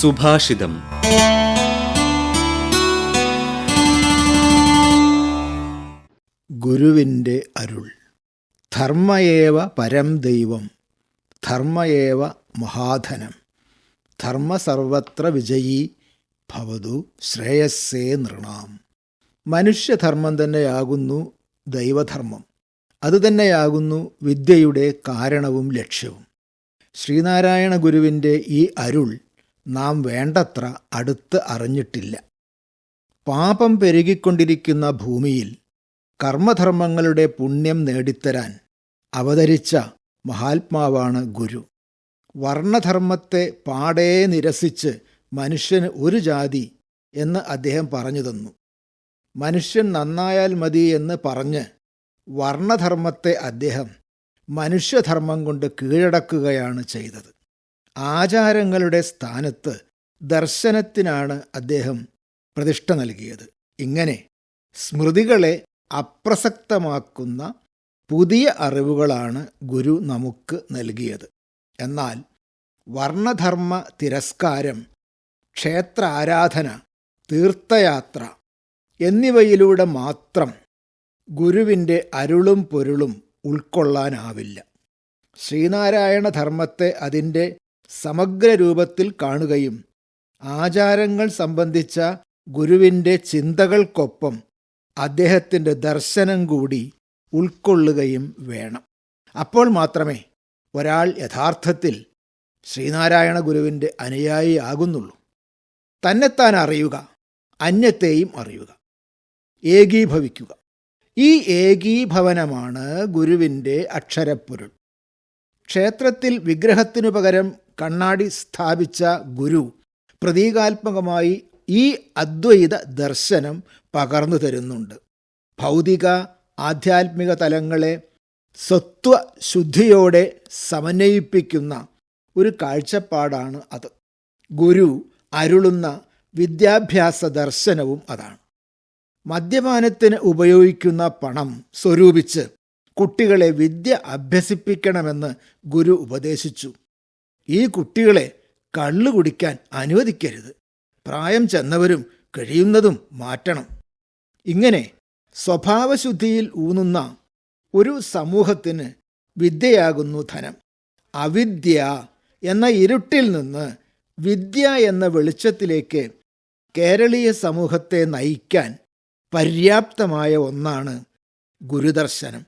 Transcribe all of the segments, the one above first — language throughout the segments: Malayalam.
സുഭാഷിതം. ഗുരുവിന്റെ അരുൾ. ധർമ്മയേവ പരം ദൈവം. ധർമ്മയേവ മഹാധനം. ധർമ്മ സർവത്ര വിജയീ ഭവതു ശ്രേയസ്സേ നൃണാം. മനുഷ്യധർമ്മം തന്നെയാകുന്നു ദൈവധർമ്മം. അതുതന്നെയാകുന്നു വിദ്യയുടെ കാരണവും ലക്ഷ്യവും. ശ്രീനാരായണ ഗുരുവിന്റെ ഈ അരുൾ നാം വേണ്ടത്ര അടുത്ത് അറിഞ്ഞിട്ടില്ല. പാപം പെരുകിക്കൊണ്ടിരിക്കുന്ന ഭൂമിയിൽ കർമ്മധർമ്മങ്ങളുടെ പുണ്യം നേടിത്തരാൻ അവതരിച്ച മഹാത്മാവാണ് ഗുരു. വർണധർമ്മത്തെ പാടേ നിരസിച്ച് മനുഷ്യന് ഒരു ജാതി എന്ന് അദ്ദേഹം പറഞ്ഞു തന്നു. മനുഷ്യൻ നന്നായാൽ മതി എന്ന് പറഞ്ഞ് വർണധർമ്മത്തെ അദ്ദേഹം മനുഷ്യധർമ്മം കൊണ്ട് കീഴടക്കുകയാണ് ചെയ്തത്. ആചാരങ്ങളുടെ സ്ഥാനത്ത് ദർശനത്തിനാണ് അദ്ദേഹം പ്രതിഷ്ഠ നൽകിയത്. ഇങ്ങനെ സ്മൃതികളെ അപ്രസക്തമാക്കുന്ന പുതിയ അറിവുകളാണ് ഗുരു നമുക്ക് നൽകിയത്. എന്നാൽ വർണധർമ്മ തിരസ്കാരം ക്ഷേത്ര ആരാധന തീർത്ഥയാത്ര എന്നിവയിലൂടെ മാത്രം ഗുരുവിന്റെ അരുളും പൊരുളും ഉൾക്കൊള്ളാനാവില്ല. ശ്രീനാരായണ ധർമ്മത്തെ അതിന്റെ സമഗ്ര രൂപത്തിൽ കാണുകയും ആചാരങ്ങൾ സംബന്ധിച്ച ഗുരുവിന്റെ ചിന്തകൾക്കൊപ്പം അദ്ദേഹത്തിന്റെ ദർശനം കൂടി ഉൾക്കൊള്ളുകയും വേണം. അപ്പോൾ മാത്രമേ ഒരാൾ യഥാർത്ഥത്തിൽ ശ്രീനാരായണ ഗുരുവിന്റെ അനുയായി ആകുന്നുള്ളൂ. തന്നെത്താൻ അറിയുക അന്യത്തെയും അറിയുക ഏകീഭവിക്കുക. ഈ ഏകീഭവനമാണ് ഗുരുവിന്റെ അക്ഷരപ്പൊരുൾ. ക്ഷേത്രത്തിൽ വിഗ്രഹത്തിനു പകരം കണ്ണാടി സ്ഥാപിച്ച ഗുരു. പ്രതീകാത്മകമായി ഈ അദ്വൈത ദർശനം പകർന്നു തരുന്നുണ്ട്. ഭൗതിക ആധ്യാത്മിക തലങ്ങളെ സ്വത്വശുദ്ധിയോടെ സമന്വയിപ്പിക്കുന്ന ഒരു കാഴ്ചപ്പാടാണ് അത്. ഗുരു അരുളുന്ന വിദ്യാഭ്യാസ ദർശനവും അതാണ്. മദ്യപാനത്തിന് ഉപയോഗിക്കുന്ന പണം സ്വരൂപിച്ച് കുട്ടികളെ വിദ്യ അഭ്യസിപ്പിക്കണമെന്ന് ഗുരു ഉപദേശിച്ചു. ഈ കുട്ടികളെ കള്ളു കുടിക്കാൻ അനുവദിക്കരുത്. പ്രായം ചെന്നവരും കഴിയുന്നതും മാറ്റണം. ഇങ്ങനെ സ്വഭാവശുദ്ധിയിൽ ഊന്നുന്ന ഒരു സമൂഹത്തിന് വിദ്യയാകുന്നു ധനം. അവിദ്യ എന്ന ഇരുട്ടിൽ നിന്ന് വിദ്യ എന്ന വെളിച്ചത്തിലേക്ക് കേരളീയ സമൂഹത്തെ നയിക്കാൻ പര്യാപ്തമായ ഒന്നാണ് ഗുരുദർശനം.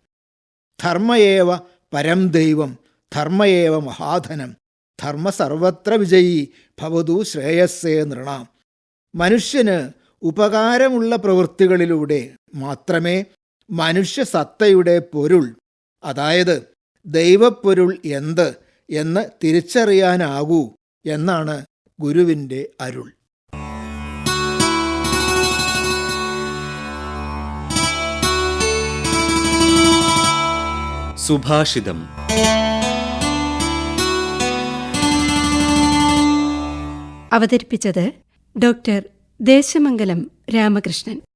ധർമ്മയേവ പരം ദൈവം ധർമ്മയേവ മഹാധനം ധർമ്മ സർവത്ര വിജയി ഭവതു ശ്രേയസ്സേ നൃണാം. മനുഷ്യന് ഉപകാരമുള്ള പ്രവൃത്തികളിലൂടെ മാത്രമേ മനുഷ്യ സത്തയുടെ പൊരുൾ അതായത് ദൈവപ്പൊരുൾ എന്ത് എന്ന് തിരിച്ചറിയാനാകൂ എന്നാണ് ഗുരുവിന്റെ അരുൾ. സുഭാഷിതം. അവതരിപ്പിച്ചത് ഡോക്ടർ ദേശമംഗലം രാമകൃഷ്ണൻ.